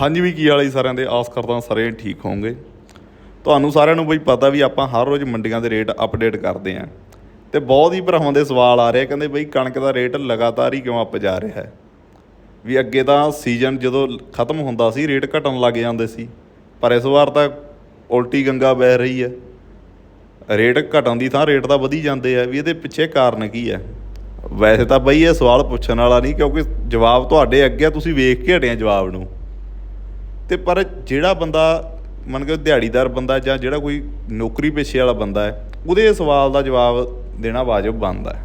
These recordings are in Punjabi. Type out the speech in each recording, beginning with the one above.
ਹਾਂਜੀ ਵੀ ਕੀ ਵਾਲੀ ਸਾਰਿਆਂ ਦੇ? ਆਸ ਕਰਦਾ ਸਾਰੇ ਠੀਕ ਹੋਵੋਗੇ। ਤੁਹਾਨੂੰ ਸਾਰਿਆਂ ਨੂੰ ਬਈ ਪਤਾ ਵੀ ਆਪਾਂ ਹਰ ਰੋਜ਼ ਮੰਡੀਆਂ ਦੇ ਰੇਟ ਅਪਡੇਟ ਕਰਦੇ ਆਂ ਤੇ ਬਹੁਤ ਹੀ ਭਰਾਵਾਂ ਦੇ ਸਵਾਲ ਆ ਰਹੇ ਕਹਿੰਦੇ ਬਈ ਕਣਕ ਦਾ ਰੇਟ ਲਗਾਤਾਰ ਹੀ ਕਿਉਂ ਅੱਪ ਜਾ ਰਿਹਾ ਹੈ? ਵੀ ਅੱਗੇ ਤਾਂ ਸੀਜ਼ਨ ਜਦੋਂ ਖਤਮ ਹੁੰਦਾ ਸੀ ਰੇਟ ਘਟਣ ਲੱਗ ਜਾਂਦੇ ਸੀ। ਪਰ ਇਸ ਵਾਰ ਤਾਂ ਉਲਟੀ ਗੰਗਾ ਵਹਿ ਰਹੀ ਹੈ। ਰੇਟ ਘਟਣ ਦੀ ਥਾਂ ਰੇਟ ਤਾਂ ਵਧੀ ਜਾਂਦੇ ਆ ਵੀ ਇਹਦੇ ਪਿੱਛੇ ਕਾਰਨ ਕੀ ਹੈ? ਵੈਸੇ ਤਾਂ ਬਈ ਇਹ ਸਵਾਲ ਪੁੱਛਣ ਵਾਲਾ ਨਹੀਂ ਕਿਉਂਕਿ ਜਵਾਬ ਤੁਹਾਡੇ ਅੱਗੇ ਆ, ਤੁਸੀਂ ਵੇਖ ਕੇ ਹਟਿਆ ਜਵਾਬ ਨੂੰ। ਅਤੇ ਪਰ ਜਿਹੜਾ ਬੰਦਾ, ਮੰਨ ਕੇ ਦਿਹਾੜੀਦਾਰ ਬੰਦਾ ਜਾਂ ਜਿਹੜਾ ਕੋਈ ਨੌਕਰੀ ਪੇਸ਼ੇ ਵਾਲਾ ਬੰਦਾ ਹੈ, ਉਹਦੇ ਸਵਾਲ ਦਾ ਜਵਾਬ ਦੇਣਾ ਵਾਜਬ ਬਣਦਾ ਹੈ।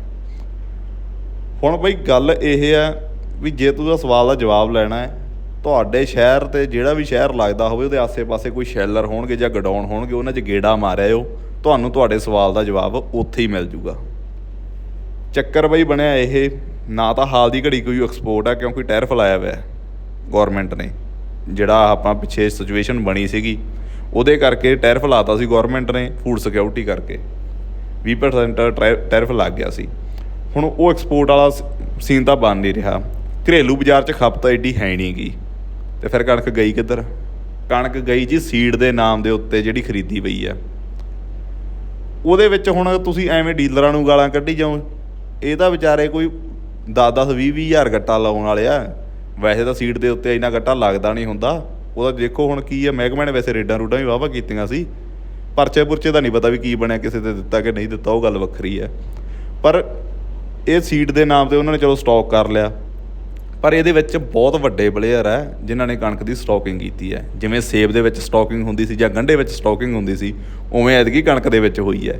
ਹੁਣ ਬਈ ਗੱਲ ਇਹ ਹੈ ਵੀ ਜੇ ਤੁਸੀਂ ਇਸ ਸਵਾਲ ਦਾ ਜਵਾਬ ਲੈਣਾ ਹੈ, ਤੁਹਾਡੇ ਸ਼ਹਿਰ ਤੇ ਜਿਹੜਾ ਵੀ ਸ਼ਹਿਰ ਲੱਗਦਾ ਹੋਵੇ, ਉਹਦੇ ਆਸੇ-ਪਾਸੇ ਕੋਈ ਸ਼ੈਲਰ ਹੋਣਗੇ ਜਾਂ ਗਡਾਉਣ ਹੋਣਗੇ, ਉਹਨਾਂ 'ਚ ਗੇੜਾ ਮਾਰਿਆ ਤੁਹਾਨੂੰ ਤੁਹਾਡੇ ਸਵਾਲ ਦਾ ਜਵਾਬ ਉੱਥੇ ਹੀ ਮਿਲ ਜੂਗਾ। ਚੱਕਰ ਬਈ ਬਣਿਆ ਇਹ, ਨਾ ਤਾਂ ਹਾਲ ਦੀ ਘੜੀ ਕੋਈ ਐਕਸਪੋਰਟ ਆ ਕਿਉਂਕਿ ਟੈਰਿਫ ਲਾਇਆ ਹੋਇਆ ਹੈ ਗਵਰਨਮੈਂਟ ਨੇ। ਜਿਹੜਾ ਆਪਾਂ ਪਿੱਛੇ ਸਿਚੁਏਸ਼ਨ ਬਣੀ ਸੀਗੀ, ਉਹਦੇ ਕਰਕੇ ਟੈਰਿਫ ਲਾਤਾ ਸੀ ਗਵਰਨਮੈਂਟ ਨੇ ਫੂਡ ਸਿਕਿਉਰਿਟੀ ਕਰਕੇ। 20% ਟਰੈ- ਟੈਰਿਫ ਲੱਗ ਗਿਆ ਸੀ। ਹੁਣ ਉਹ ਐਕਸਪੋਰਟ ਵਾਲਾ ਸੀਨ ਤਾਂ ਬਣ ਨਹੀਂ ਰਿਹਾ। ਘਰੇਲੂ ਬਾਜ਼ਾਰ 'ਚ ਖਪਤ ਐਡੀ ਹੈ ਨਹੀਂ ਗੀ ਤੇ ਫਿਰ ਕਣਕ ਗਈ ਕਿੱਧਰ? ਕਣਕ ਗਈ ਜੀ ਸੀਡ ਦੇ ਨਾਮ ਦੇ ਉੱਤੇ ਜਿਹੜੀ ਖਰੀਦੀ ਪਈ ਆ। ਉਹਦੇ ਵਿੱਚ ਹੁਣ ਤੁਸੀਂ ਐਵੇਂ ਡੀਲਰਾਂ ਨੂੰ ਗਾਲਾਂ ਕੱਢੀ ਜਾਓ। ਇਹ ਤਾਂ ਵਿਚਾਰੇ ਕੋਈ 10-10 20 ਹਜ਼ਾਰ ਗੱਟਾ ਲਾਉਣ ਵਾਲੇ ਆ। ਵੈਸੇ ਤਾਂ ਸੀਟ ਦੇ ਉੱਤੇ ਇੰਨਾ ਗੱਟਾ ਲੱਗਦਾ ਨਹੀਂ ਹੁੰਦਾ। ਉਹਦਾ ਦੇਖੋ ਹੁਣ ਕੀ ਹੈ ਮਹਿਕਮੇ ਨੇ ਵੈਸੇ ਰੇਡਾਂ ਰੂਡਾਂ ਵੀ ਵਾਹਵਾ ਕੀਤੀਆਂ ਸੀ। ਪਰਚੇ ਪੁਰਚੇ ਦਾ ਨਹੀਂ ਪਤਾ ਵੀ ਕੀ ਬਣਿਆ, ਕਿਸੇ ਤੇ ਦਿੱਤਾ ਕਿ ਨਹੀਂ ਦਿੱਤਾ, ਉਹ ਗੱਲ ਵੱਖਰੀ ਹੈ ਪਰ ਇਹ ਸੀਟ ਦੇ ਨਾਮ ਤੇ ਉਹਨਾਂ ਨੇ ਚਲੋ ਸਟਾਕ ਕਰ ਲਿਆ। ਪਰ ਇਹਦੇ ਵਿੱਚ ਬਹੁਤ ਵੱਡੇ ਪਲੇਅਰ ਹੈ ਜਿਨ੍ਹਾਂ ਨੇ ਕਣਕ ਦੀ ਸਟਾਕਿੰਗ ਕੀਤੀ ਹੈ ਜਿਵੇਂ ਸੇਬ ਦੇ ਵਿੱਚ ਸਟਾਕਿੰਗ ਹੁੰਦੀ ਸੀ ਜਾਂ ਗੰਢੇ ਵਿੱਚ ਸਟਾਕਿੰਗ ਹੁੰਦੀ ਸੀ, ਉਵੇਂ ਐਤਕੀ ਕਣਕ ਦੇ ਵਿੱਚ ਹੋਈ ਹੈ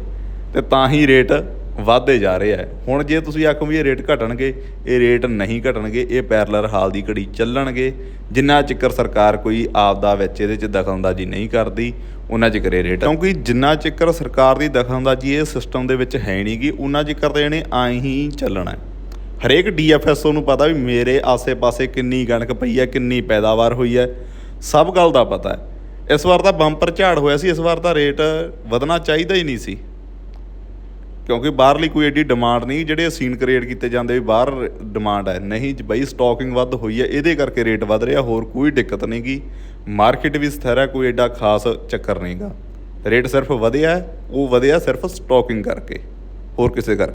ਤੇ ਤਾਂ ਹੀ ਰੇਟ ਵਧਦੇ ਜਾ ਰਹੇ ਹੈ ਹੁਣ ਜੇ ਤੁਸੀਂ ਆਖੋ ਵੀ ਇਹ ਰੇਟ ਘਟਣਗੇ, ਇਹ ਰੇਟ ਨਹੀਂ ਘਟਣਗੇ, ਇਹ ਪੈਰਲਰ ਹਾਲ ਦੀ ਘੜੀ ਚੱਲਣਗੇ, ਜਿੰਨਾ ਚਿਕਰ ਸਰਕਾਰ ਕੋਈ ਆਪਦਾ ਵਿੱਚ ਇਹਦੇ 'ਚ ਦਖਲਅੰਦਾਜ਼ੀ ਨਹੀਂ ਕਰਦੀ, ਉਹਨਾਂ ਚਿਕਰ ਇਹ ਰੇਟ ਕਿਉਂਕਿ ਜਿੰਨਾ ਚਿਕਰ ਸਰਕਾਰ ਦੀ ਦਖਲਅੰਦਾਜ਼ੀ ਇਹ ਸਿਸਟਮ ਦੇ ਵਿੱਚ ਹੈ ਨਹੀਂਗੀ ਉਹਨਾਂ ਚਿਕਰ ਤਾਂ ਇਹਨੇ ਆਏ ਹੀ ਚੱਲਣਾ। ਹੈ ਹਰੇਕ ਡੀਐਫਐਸਓ ਨੂੰ ਪਤਾ ਵੀ ਮੇਰੇ ਆਸੇ-ਪਾਸੇ ਕਿੰਨੀ ਕਣਕ ਪਈ ਹੈ, ਕਿੰਨੀ ਪੈਦਾਵਾਰ ਹੋਈ ਹੈ। ਸਭ ਗੱਲ ਦਾ ਪਤਾ ਹੈ। ਇਸ ਵਾਰ ਤਾਂ ਬੰਪਰ ਝਾੜ ਹੋਇਆ ਸੀ, ਇਸ ਵਾਰ ਤਾਂ ਰੇਟ ਵਧਣਾ ਚਾਹੀਦਾ ਹੀ ਨਹੀਂ ਸੀ। ਕਿਉਂਕਿ ਬਾਹਰਲੀ ਕੋਈ ਐਡੀ ਡਿਮਾਂਡ ਨਹੀਂ, ਜਿਹੜੇ ਸੀਨ ਕ੍ਰੀਏਟ ਕੀਤੇ ਜਾਂਦੇ ਵੀ ਬਾਹਰ ਡਿਮਾਂਡ ਹੈ। ਨਹੀਂ ਬਈ ਸਟਾਕਿੰਗ ਵੱਧ ਹੋਈ ਹੈ, ਇਹਦੇ ਕਰਕੇ ਰੇਟ ਵੱਧ ਰਿਹਾ, ਹੋਰ ਕੋਈ ਦਿੱਕਤ ਨਹੀਂਗੀ ਮਾਰਕੀਟ ਵੀ ਸਥਿਰ ਹੈ, ਕੋਈ ਐਡਾ ਖਾਸ ਚੱਕਰ ਨਹੀਂਗਾ ਰੇਟ ਸਿਰਫ ਵਧਿਆ ਉਹ ਵਧਿਆ ਸਿਰਫ ਸਟਾਕਿੰਗ ਕਰਕੇ, ਹੋਰ ਕਿਸੇ ਕਰਕੇ।